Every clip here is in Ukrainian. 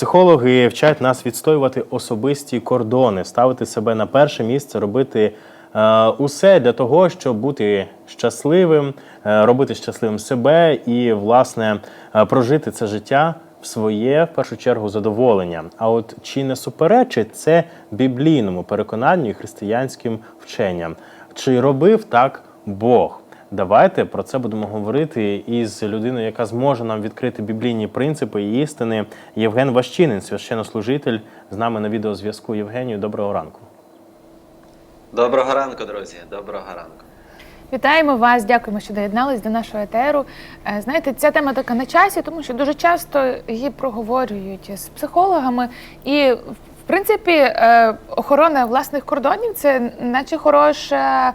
Психологи вчать нас відстоювати особисті кордони, ставити себе на перше місце, робити е, усе для того, щоб бути щасливим, е, робити щасливим себе і, власне, е, прожити це життя в своє в першу чергу задоволення. А от чи не суперечить це біблійному переконанню і християнським вченням? Чи робив так Бог? Давайте про це будемо говорити із людиною, яка зможе нам відкрити біблійні принципи і істини. Євген Ващинин, священнослужитель, з нами на відеозв'язку. Євгенію, доброго ранку. Доброго ранку, друзі. Доброго ранку. Вітаємо вас, дякуємо, що доєднались до нашого етеру. Е, Знаєте, ця тема така на часі, тому що дуже часто її проговорюють з психологами. І, в принципі, е, охорона власних кордонів це наче хороша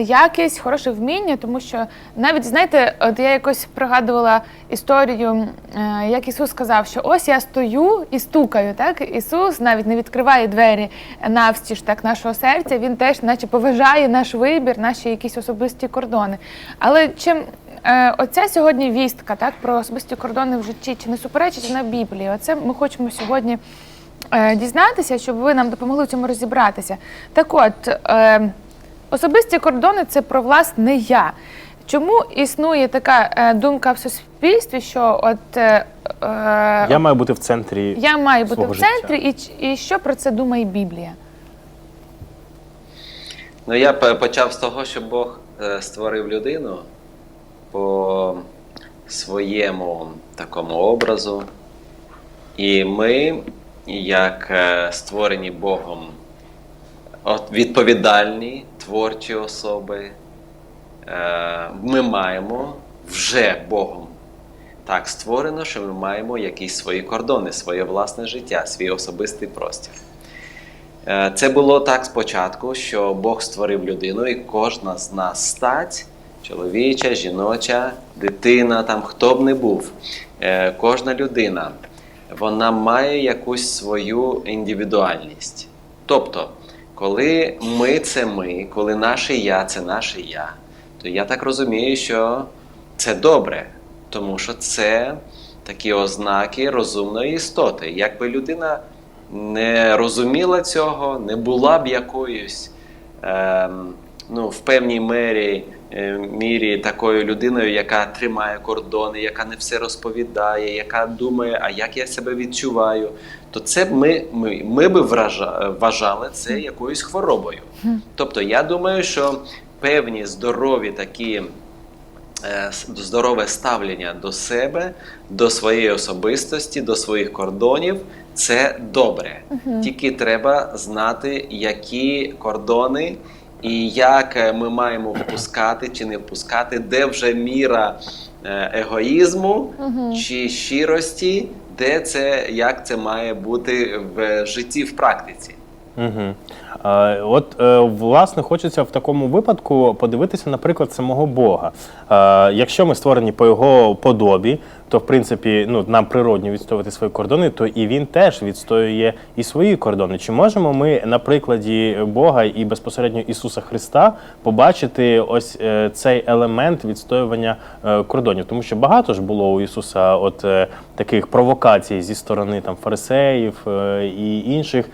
якість, хороше вміння, тому що навіть знаєте, от я якось пригадувала історію, е, як Ісус сказав, що ось я стою і стукаю. Так Ісус навіть не відкриває двері навстіж так нашого серця. Він теж, наче, поважає наш вибір, наші якісь особисті кордони. Але чим е, оця сьогодні вістка так про особисті кордони в житті чи не суперечить на Біблії? Оце ми хочемо сьогодні е, дізнатися, щоб ви нам допомогли в цьому розібратися. Так от. Особисті кордони це про власне я. Чому існує така е, думка в суспільстві, що от е, е, Я маю бути в центрі. я маю бути свого в життя. центрі, і, і що про це думає Біблія? Ну, я почав з того, що Бог е, створив людину по своєму такому образу. І ми, як створені Богом, відповідальні творчі особи, е, ми маємо вже Богом так створено, що ми маємо якісь свої кордони, своє власне життя, свій особистий простір. Е, Це було так спочатку, що Бог створив людину, і кожна з нас стать, чоловіча, жіноча, дитина, там хто б не був, е, кожна людина, вона має якусь свою індивідуальність. Тобто, коли ми це ми, коли наше я це наше я, то я так розумію, що це добре, тому що це такі ознаки розумної істоти. Якби людина не розуміла цього, не була б якоюсь ем, ну, в певній мері, е, мірі такою людиною, яка тримає кордони, яка не все розповідає, яка думає, а як я себе відчуваю, то це ми, ми, ми би вважали це якоюсь хворобою. Тобто я думаю, що певні здорові такі е, здорове ставлення до себе, до своєї особистості, до своїх кордонів це добре. Тільки треба знати, які кордони і як е, ми маємо впускати чи не впускати, де вже міра е, егоїзму чи щирості, де це, як це має бути в житті, в практиці. Угу. От, е, власне, хочеться в такому випадку подивитися, наприклад, самого Бога. Якщо ми створені по його подобі, то в принципі ну, нам природньо відстоювати свої кордони, то і він теж відстоює і свої кордони. Чи можемо ми на прикладі Бога і безпосередньо Ісуса Христа побачити ось е, цей елемент відстоювання е, кордонів? Тому що багато ж було у Ісуса от таких провокацій зі сторони там фарисеїв і інших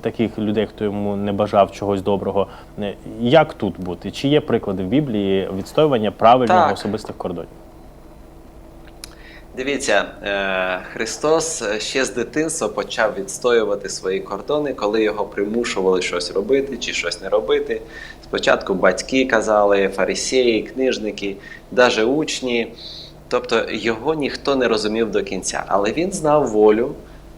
таких людей, хто йому не бажав чогось доброго. Е, Як тут бути? Чи є приклади в Біблії відстоювання правильного Так. особистих кордонів? Дивіться, е, Христос ще з дитинства почав відстоювати свої кордони, коли його примушували щось робити чи щось не робити. Спочатку батьки казали, фарисеї, книжники, навіть учні. Тобто його ніхто не розумів до кінця. Але він знав волю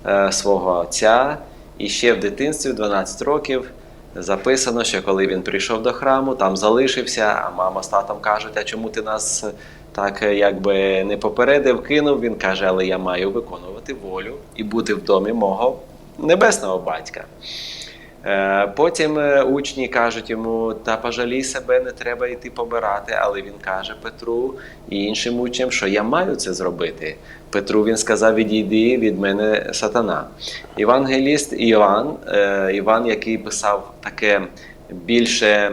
е, свого отця, і ще в дитинстві, в 12 років, записано, що коли він прийшов до храму, там залишився, а мама з татом кажуть, а чому ти нас так е, якби не попередив, кинув? Він каже, але я маю виконувати волю і бути в домі мого небесного батька. Е, Потім е, учні кажуть йому, та пожалій себе, не треба йти побирати. Але він каже Петру і іншим учням, що я маю це зробити. Петру він сказав: відійди від мене сатана. Євангеліст Іван, е, Іван, який писав таке більше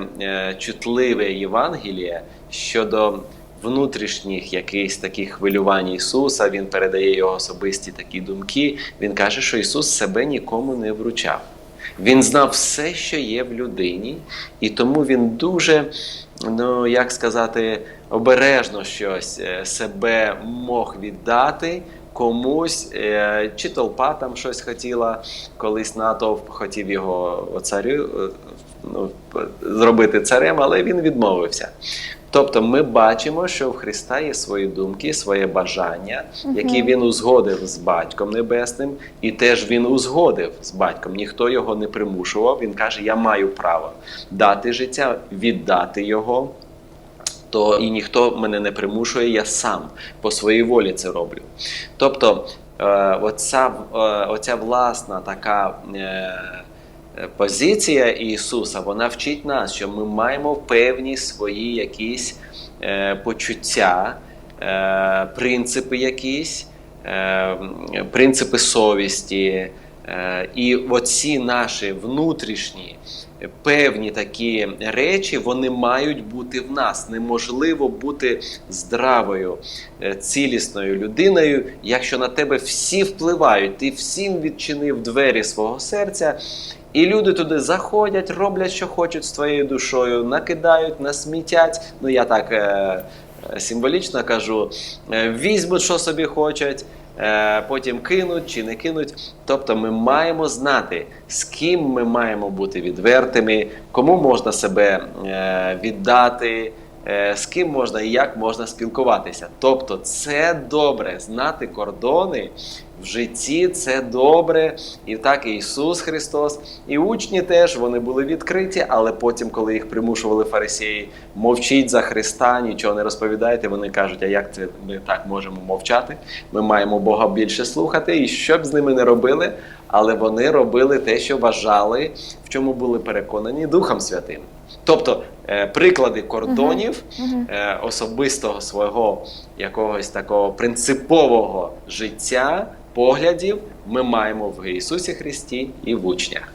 чутливе Євангеліє щодо внутрішніх якихось таких хвилювань Ісуса, Він передає його особисті такі думки. Він каже, що Ісус себе нікому не вручав. Він знав все, що є в людині, і тому він дуже, ну як сказати, обережно щось е, себе мог віддати комусь, е, чи толпа там щось хотіла, колись натовп хотів його царю е, ну, зробити царем, але він відмовився. Тобто ми бачимо, що в Христа є свої думки, своє бажання, які він узгодив з батьком небесним, і теж він узгодив з батьком. Ніхто його не примушував. Він каже: Я маю право дати життя, віддати його. То і ніхто мене не примушує, я сам по своїй волі це роблю. Тобто, е, оця, е, оця власна така е, позиція Ісуса, вона вчить нас, що ми маємо певні свої якісь е, почуття, е, принципи якісь, е, принципи совісті. І оці наші внутрішні певні такі речі, вони мають бути в нас. Неможливо бути здравою, цілісною людиною, якщо на тебе всі впливають, ти всім відчинив двері свого серця. І люди туди заходять, роблять, що хочуть з твоєю душою, накидають, насмітять. Ну я так е, е, символічно кажу, е, візьмуть, що собі хочуть, е, потім кинуть чи не кинуть. Тобто ми маємо знати, з ким ми маємо бути відвертими, кому можна себе е, віддати. Е, З ким можна і як можна спілкуватися. Тобто, це добре знати кордони в житті, це добре. І так і Ісус Христос, і учні теж вони були відкриті, але потім, коли їх примушували фарисеї, мовчіть за Христа, нічого не розповідайте. Вони кажуть, а як це ми так можемо мовчати? Ми маємо Бога більше слухати, і що б з ними не робили, але вони робили те, що вважали, в чому були переконані Духом Святим. Тобто е, приклади кордонів е, особистого свого якогось такого принципового життя, поглядів ми маємо в Ісусі Христі і в учнях.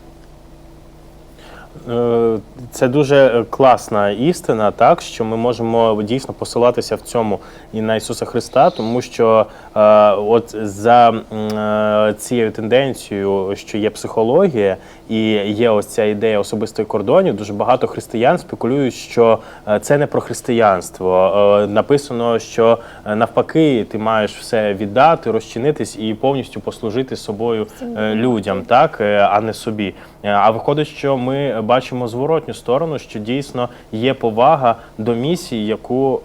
Е, Це дуже класна істина, так що ми можемо дійсно посилатися в цьому і на Ісуса Христа, тому що е, от за е, цією тенденцією, що є психологія, і є ось ця ідея особистої кордонів, дуже багато християн спекулюють, що е, це не про християнство. Е, Написано, що е, навпаки, ти маєш все віддати, розчинитись і повністю послужити собою людям, так а не собі. А виходить, що ми бачимо зворотню сторону, що дійсно є повага до місії, яку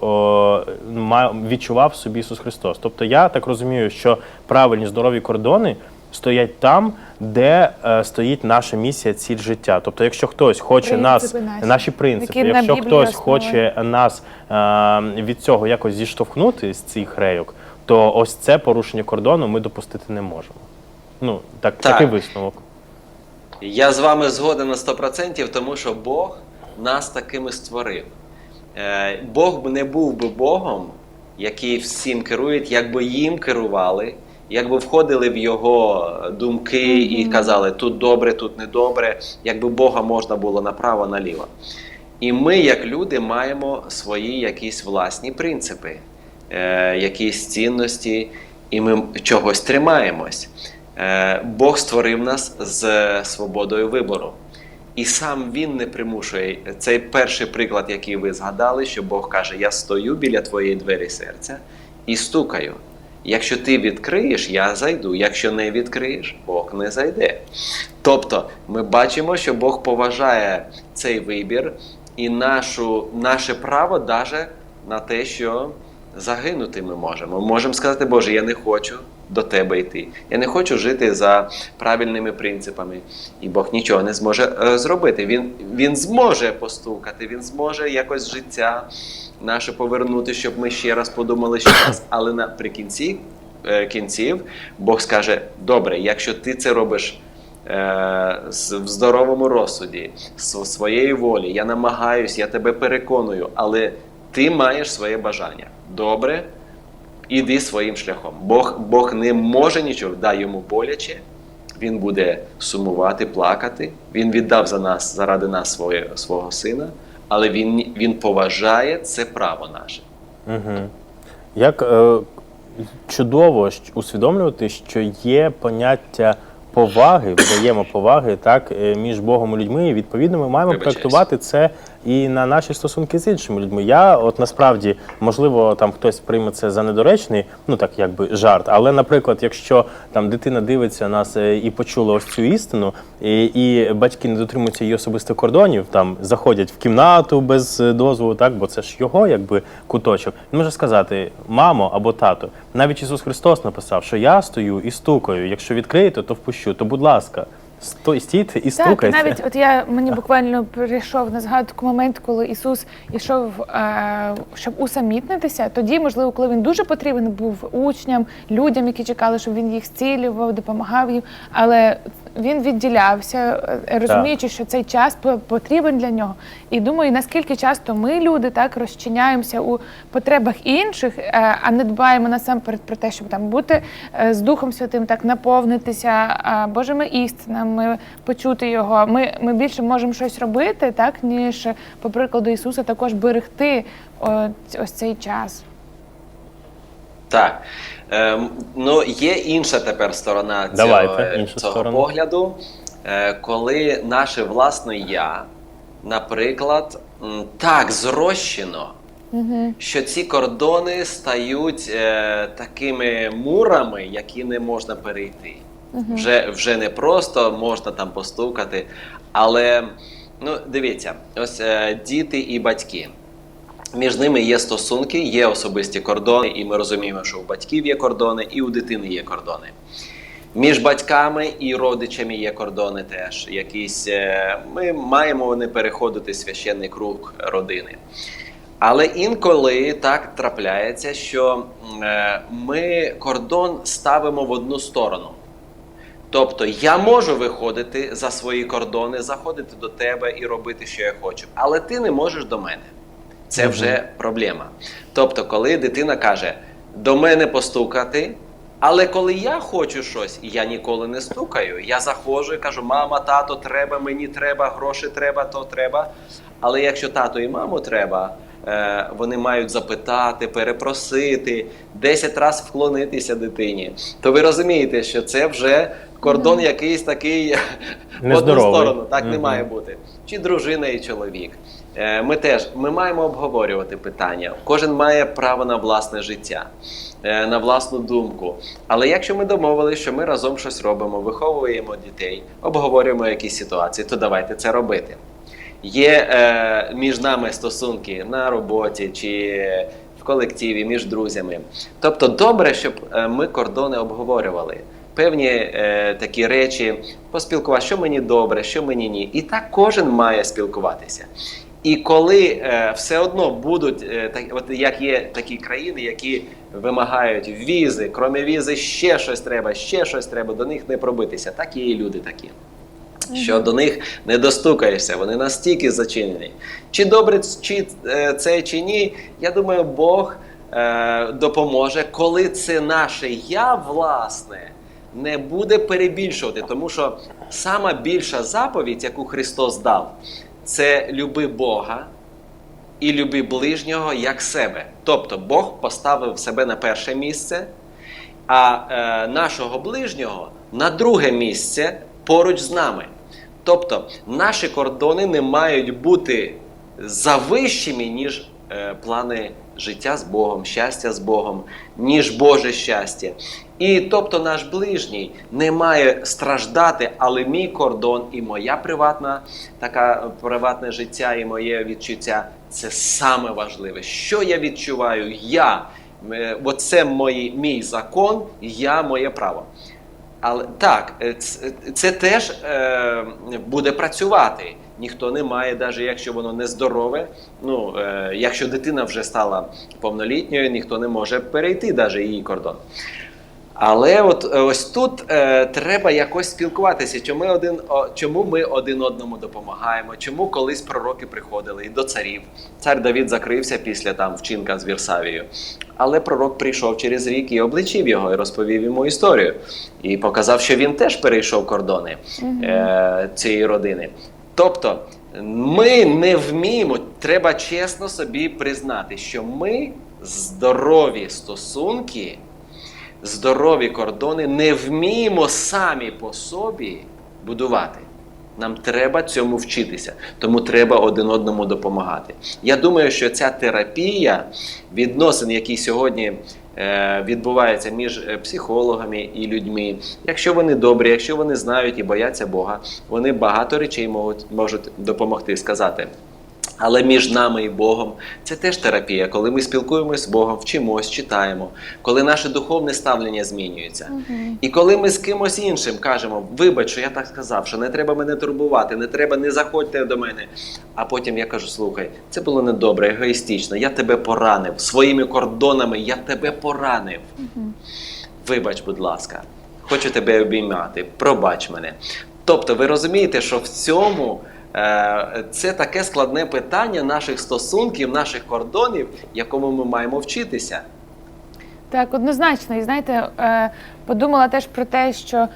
відчував собі Ісус Христос. Тобто, я так розумію, що правильні здорові кордони стоять там, де е, стоїть наша місія, ціль життя. Тобто, якщо хтось хоче Принципи нас, наші, наші принципи, які на якщо Біблії хтось основані. хоче нас е, від цього якось зіштовхнути з цих рейок, то ось це порушення кордону ми допустити не можемо. Ну, так, Так. такий висновок. Я з вами згоден на 100%, тому що Бог нас такими створив. Е, Бог не був би Богом, який всім керує, якби їм керували, якби входили в його думки і казали, тут добре, тут не добре, якби Бога можна було направо, наліво. І ми, як люди, маємо свої якісь власні принципи, е, якісь цінності, і ми чогось тримаємось. Е, Бог створив нас з свободою вибору. І сам він не примушує. Цей перший приклад, який ви згадали, що Бог каже: Я стою біля твоєї двері серця і стукаю. Якщо ти відкриєш, я зайду. Якщо не відкриєш, Бог не зайде. Тобто, ми бачимо, що Бог поважає цей вибір і нашу, наше право даже на те, що загинути ми можемо. Ми можемо сказати, Боже, я не хочу до тебе йти. Я не хочу жити за правильними принципами. І Бог нічого не зможе е, зробити. Він, він зможе постукати, він зможе якось життя наше повернути, щоб ми ще раз подумали ще раз. Але наприкінці е, кінців Бог скаже: добре, якщо ти це робиш. е, В здоровому розсуді, своєї волі, я намагаюсь, я тебе переконую, але ти маєш своє бажання. Добре, іди своїм шляхом. Бог, Бог не може нічого, дай йому боляче. Він буде сумувати, плакати. Він віддав за нас, заради нас своє, свого сина, але він, він поважає це право наше. Угу. Як е, чудово усвідомлювати, що є поняття поваги, взаємоповаги так, е, між Богом і людьми, і відповідно ми маємо Вибачаюсь. це і на наші стосунки з іншими людьми. Я, от насправді, можливо, там хтось прийме це за недоречний, ну так якби жарт. Але, наприклад, якщо там дитина дивиться нас е, і почула ось цю істину, і, і батьки не дотримуються її особистих кордонів, там заходять в кімнату без е, дозволу, так бо це ж його якби куточок. Він може сказати мамо або тато. Навіть Ісус Христос написав, що я стою і стукаю. Якщо відкриєте, то впущу. То, будь ласка, сто- стійте і Так, навіть от я мені буквально прийшов на згадку момент, коли Ісус ішов, е, щоб усамітнитися. Тоді, можливо, коли він дуже потрібен був учням, людям, які чекали, щоб він їх зцілював, допомагав їм. Але він відділявся, е, розуміючи, що цей час по- потрібен для нього. І думаю, наскільки часто ми, люди, так розчиняємося у потребах інших, е, а не дбаємо насамперед про те, щоб там бути е, з Духом Святим, так наповнитися е, Божими істинами, почути його. Ми, ми більше можемо щось робити, так ніж по прикладу Ісуса, також берегти ось цей час. Так. Ем, ну, є інша тепер сторона цього, Давайте, е, інша цього сторона. погляду, е, коли наше власне я, наприклад, м, так зрощено, що ці кордони стають е, такими мурами, які не можна перейти. Вже, вже не просто можна там постукати, але ну, дивіться, ось е, діти і батьки. Між ними є стосунки, є особисті кордони, і ми розуміємо, що у батьків є кордони, і у дитини є кордони. Між батьками і родичами є кордони теж. Якісь е, ми маємо не переходити священний круг родини. Але інколи так трапляється, що е, ми кордон ставимо в одну сторону. Тобто я можу виходити за свої кордони, заходити до тебе і робити, що я хочу, але ти не можеш до мене. Це вже проблема. Тобто, коли дитина каже до мене постукати, але коли я хочу щось, я ніколи не стукаю. Я заходжу і кажу: мама, тато, треба, мені треба, гроші треба, то треба. Але якщо тато і маму треба, вони мають запитати, перепросити, 10 разів вклонитися дитині, то ви розумієте, що це вже кордон якийсь такий в одну сторону. Так не має бути. Чи дружина і чоловік. Е, Ми теж ми маємо обговорювати питання. Кожен має право на власне життя, е, на власну думку. Але якщо ми домовилися, що ми разом щось робимо, виховуємо дітей, обговорюємо якісь ситуації, то давайте це робити. Є е, між нами стосунки на роботі чи в колективі, між друзями. Тобто, добре, щоб е, ми кордони обговорювали. Певні е, такі речі поспілкуватися, що мені добре, що мені ні. І так кожен має спілкуватися. І коли е, все одно будуть е, так, от як є такі країни, які вимагають візи, крім візи, ще щось треба, ще щось треба, до них не пробитися. Так є і люди такі. Що до них не достукаєшся, вони настільки зачинені. Чи добре чи е, це чи ні, я думаю, Бог е, допоможе, коли це наше я власне не буде перебільшувати, тому що сама більша заповідь, яку Христос дав, це люби Бога і люби ближнього як себе. Тобто Бог поставив себе на перше місце, а е, нашого ближнього на друге місце поруч з нами. Тобто наші кордони не мають бути завищими, ніж е, плани життя з Богом, щастя з Богом, ніж Боже щастя. І тобто наш ближній не має страждати, але мій кордон і моя приватна така приватне життя і моє відчуття це саме важливе. Що я відчуваю? Я. Е, Бо мої, мій закон, я моє право. Але так, це, це теж е, буде працювати. Ніхто не має, навіть якщо воно нездорове. Ну, е, якщо дитина вже стала повнолітньою, ніхто не може перейти навіть її кордон. Але от е, ось тут е, треба якось спілкуватися. Чому ми, один, о, чому ми один одному допомагаємо? Чому колись пророки приходили і до царів? Цар Давід закрився після там вчинка з Вірсавією. Але пророк прийшов через рік і обличив його, і розповів йому історію. І показав, що він теж перейшов кордони е, цієї родини. Тобто, ми не вміємо, треба чесно собі признати, що ми здорові стосунки, здорові кордони не вміємо самі по собі будувати. Нам треба цьому вчитися, тому треба один одному допомагати. Я думаю, що ця терапія відносин, які сьогодні е, відбуваються між е, психологами і людьми, якщо вони добрі, якщо вони знають і бояться Бога, вони багато речей можуть, можуть допомогти сказати. Але між нами і Богом це теж терапія, коли ми спілкуємося з Богом, вчимось, читаємо, коли наше духовне ставлення змінюється. І коли ми з кимось іншим кажемо, вибач, що я так сказав, що не треба мене турбувати, не треба, не заходьте до мене. А потім я кажу: слухай, це було недобре, егоїстично, я тебе поранив. Своїми кордонами я тебе поранив. Вибач, будь ласка, хочу тебе обіймати, пробач мене. Тобто, ви розумієте, що в цьому це таке складне питання наших стосунків, наших кордонів, якому ми маємо вчитися. Так, однозначно. І знаєте, е, подумала теж про те, що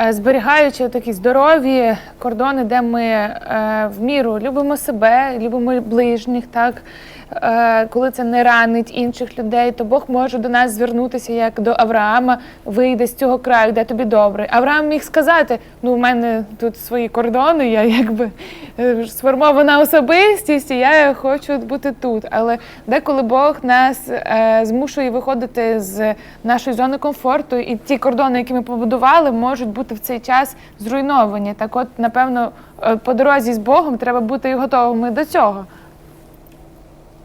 е, зберігаючи такі здорові кордони, де ми е, в міру любимо себе, любимо ближніх, так. Е, Коли це не ранить інших людей, то Бог може до нас звернутися як до Авраама, вийде з цього краю, де тобі добре. Авраам міг сказати: ну, у мене тут свої кордони, я якби е, сформована особистість, і я хочу бути тут. Але деколи Бог нас е, змушує виходити з нашої зони комфорту, і ті кордони, які ми побудували, можуть бути в цей час зруйновані. Так, от, напевно, по дорозі з Богом треба бути готовими до цього.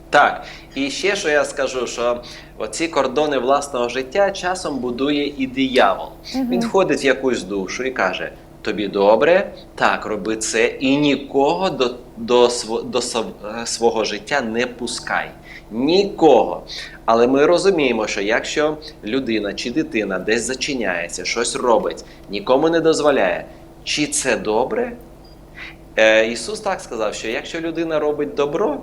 Так, і ще що я скажу, що оці кордони власного життя часом будує і диявол. Він входить в якусь душу і каже: тобі добре, так, роби це, і нікого до, до, до е, свого життя не пускай. Нікого. Але ми розуміємо, що якщо людина чи дитина десь зачиняється, щось робить, нікому не дозволяє, чи це добре? Е, Ісус так сказав, що якщо людина робить добро,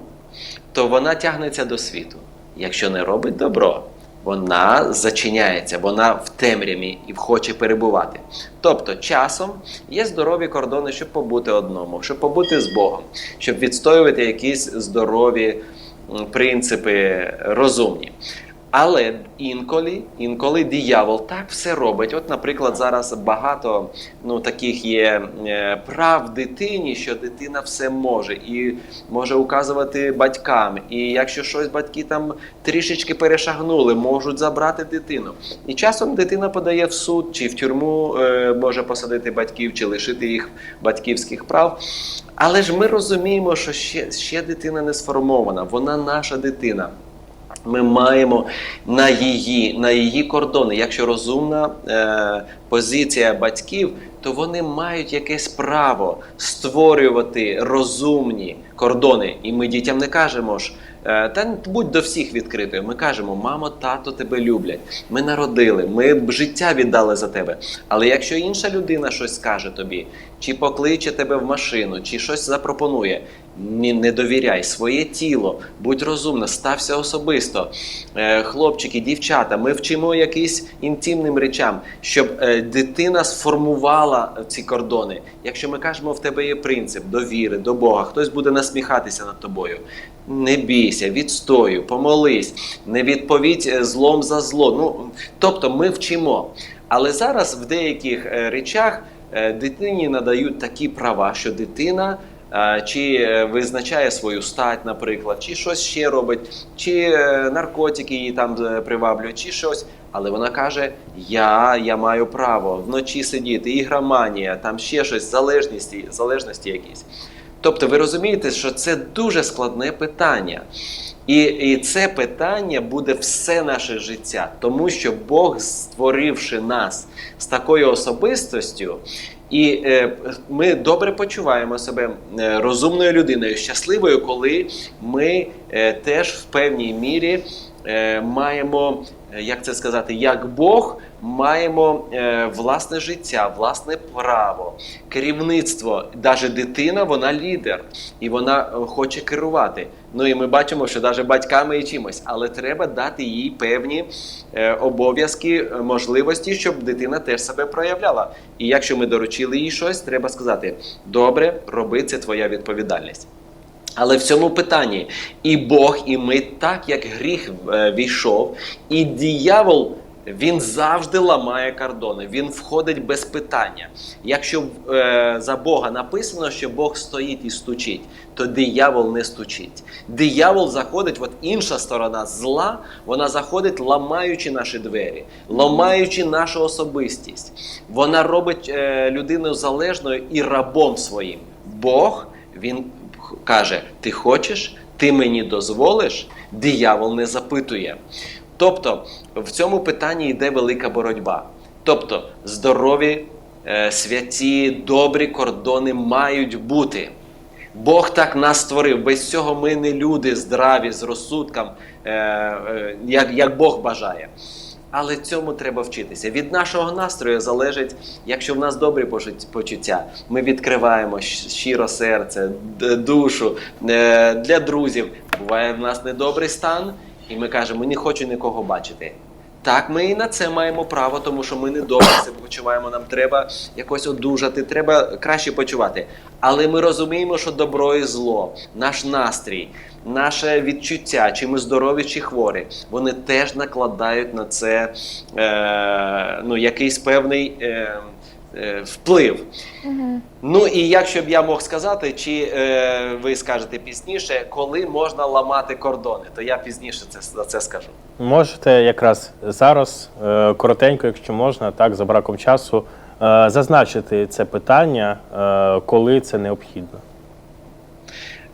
то вона тягнеться до світу. Якщо не робить добро, вона зачиняється, вона в темряві і хоче перебувати. Тобто, часом є здорові кордони, щоб побути одному, щоб побути з Богом, щоб відстоювати якісь здорові принципи розумні. Але інколи, інколи диявол так все робить. От, наприклад, зараз багато ну, таких є е, прав дитині, що дитина все може і може указувати батькам. І якщо щось батьки там трішечки перешагнули, можуть забрати дитину. І часом дитина подає в суд чи в тюрму е, може посадити батьків, чи лишити їх батьківських прав. Але ж ми розуміємо, що ще, ще дитина не сформована, вона наша дитина. Ми маємо на її, на її кордони. Якщо розумна е, позиція батьків, то вони мають якесь право створювати розумні кордони. І ми дітям не кажемо ж, е, та будь до всіх відкритою. Ми кажемо, мамо, тато тебе люблять. Ми народили, ми б життя віддали за тебе. Але якщо інша людина щось скаже тобі, чи покличе тебе в машину, чи щось запропонує, не довіряй своє тіло, будь розумна, стався особисто. Е, хлопчики, дівчата, ми вчимо якісь інтимним речам, щоб е, дитина сформувала ці кордони. Якщо ми кажемо, в тебе є принцип довіри до Бога, хтось буде насміхатися над тобою. Не бійся, відстою, помолись, не відповідь е, злом за зло. Ну, тобто ми вчимо. Але зараз в деяких речах дитині надають такі права, що дитина чи е, визначає свою стать, наприклад, чи щось ще робить, чи е, наркотики її там е, приваблюють, чи щось. Але вона каже: Я, я маю право вночі сидіти, ігроманія, там ще щось, залежності, залежності якісь. Тобто, ви розумієте, що це дуже складне питання. І, і це питання буде все наше життя, тому що Бог, створивши нас з такою особистостю, і е, ми добре почуваємо себе е, розумною людиною, щасливою, коли ми е, теж в певній мірі маємо, е, як це сказати, як Бог, маємо е, власне життя, власне право, керівництво. Навіть дитина, вона лідер, і вона е, хоче керувати. Ну і ми бачимо, що навіть батьками і чимось, але треба дати їй певні е, обов'язки, е, можливості, щоб дитина теж себе проявляла. І якщо ми доручили їй щось, треба сказати: добре, роби це твоя відповідальність. Але в цьому питанні і Бог, і ми, так як гріх е, війшов, і диявол. Він завжди ламає кордони, він входить без питання. Якщо е, за Бога написано, що Бог стоїть і стучить, то диявол не стучить. Диявол заходить, от інша сторона зла, вона заходить, ламаючи наші двері, ламаючи нашу особистість. Вона робить е, людину залежною і рабом своїм. Бог він каже: Ти хочеш, ти мені дозволиш, диявол не запитує. Тобто в цьому питанні йде велика боротьба. Тобто, здорові, е, святі, добрі кордони мають бути. Бог так нас створив. Без цього ми не люди здраві, з розсудком, е, е, як, як Бог бажає. Але цьому треба вчитися. Від нашого настрою залежить, якщо в нас добрі почут- почуття, ми відкриваємо щиро серце, душу е, для друзів. Буває в нас недобрий стан, і ми кажемо, не хочу нікого бачити. Так, ми і на це маємо право, тому що ми не добре себе почуваємо. Нам треба якось одужати, треба краще почувати. Але ми розуміємо, що добро і зло, наш настрій, наше відчуття, чи ми здорові, чи хворі, вони теж накладають на це е, ну, якийсь певний е, е, вплив. Ну і якщо б я мог сказати, чи е, ви скажете пізніше, коли можна ламати кордони, то я пізніше це, за це скажу. Можете якраз зараз, е, коротенько, якщо можна, так, за браком часу, е, зазначити це питання, е, коли це необхідно.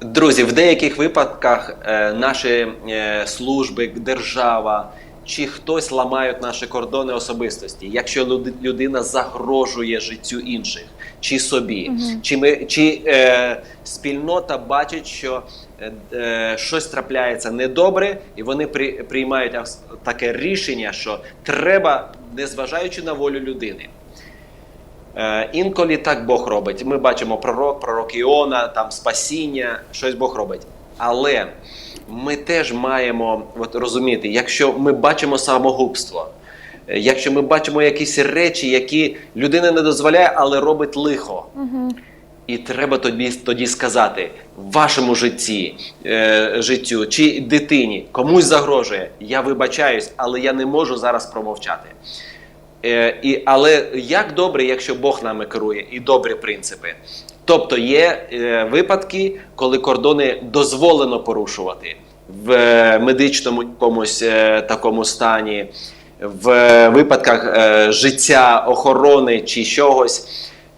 Друзі, в деяких випадках е, наші е, служби, держава чи хтось ламають наші кордони особистості, якщо людина загрожує життю інших чи собі, чи ми чи е, спільнота бачить, що е, е, щось трапляється недобре, і вони при, приймають таке рішення, що треба, незважаючи на волю людини. Е, інколи так Бог робить. Ми бачимо пророк, пророк Іона, там спасіння, щось Бог робить. Але ми теж маємо от, розуміти, якщо ми бачимо самогубство, е, якщо ми бачимо якісь речі, які людина не дозволяє, але робить лихо. І треба тоді, тоді сказати вашому житті, е, життю чи дитині комусь загрожує. Я вибачаюсь, але я не можу зараз промовчати. Е, і, але як добре, якщо Бог нами керує, і добрі принципи. Тобто є е, випадки, коли кордони дозволено порушувати в е, медичному якомусь е, такому стані, в випадках життя, охорони чи чогось.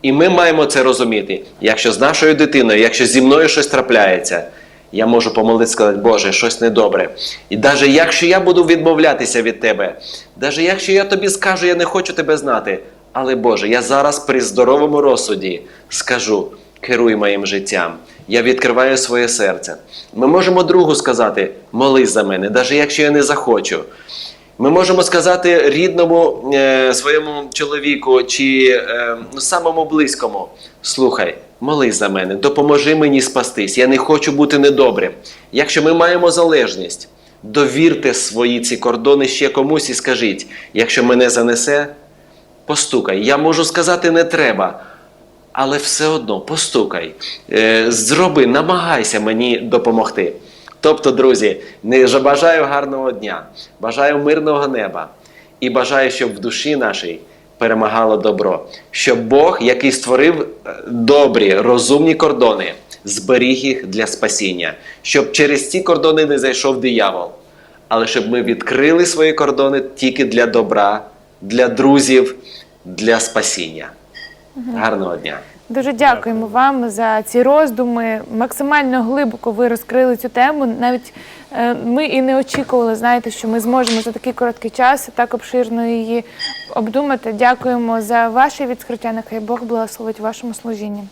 І ми маємо це розуміти. Якщо з нашою дитиною, якщо зі мною щось трапляється, я можу помолитися сказати, Боже, щось недобре. І навіть якщо я буду відмовлятися від тебе, навіть якщо я тобі скажу, я не хочу тебе знати, але Боже, я зараз при здоровому розсуді скажу, керуй моїм життям. Я відкриваю своє серце. Ми можемо другу сказати, молись за мене, навіть якщо я не захочу. Ми можемо сказати рідному е, своєму чоловіку чи е, ну, самому близькому: слухай, молись за мене, допоможи мені спастись. Я не хочу бути недобрим. Якщо ми маємо залежність, довірте свої ці кордони ще комусь і скажіть: якщо мене занесе, постукай. Я можу сказати не треба. Але все одно постукай, е, зроби, намагайся мені допомогти. Тобто, друзі, не бажаю гарного дня, бажаю мирного неба і бажаю, щоб в душі нашій перемагало добро, щоб Бог, який створив е, добрі, розумні кордони, зберіг їх для спасіння, щоб через ці кордони не зайшов диявол, але щоб ми відкрили свої кордони тільки для добра, для друзів, для спасіння. Гарного дня! Дуже дякуємо вам за ці роздуми. Максимально глибоко ви розкрили цю тему. Навіть е, ми і не очікували, знаєте, що ми зможемо за такий короткий час так обширно її обдумати. Дякуємо за ваше відкриття. Нехай Бог благословить вашому служінні.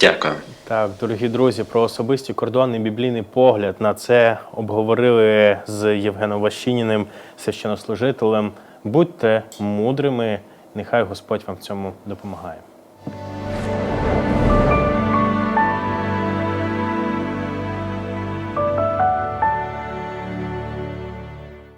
Дякую. Так, дорогі друзі, про особисті кордони, біблійний погляд на це обговорили з Євгеном Ващиніним, священнослужителем. Будьте мудрими, нехай Господь вам в цьому допомагає.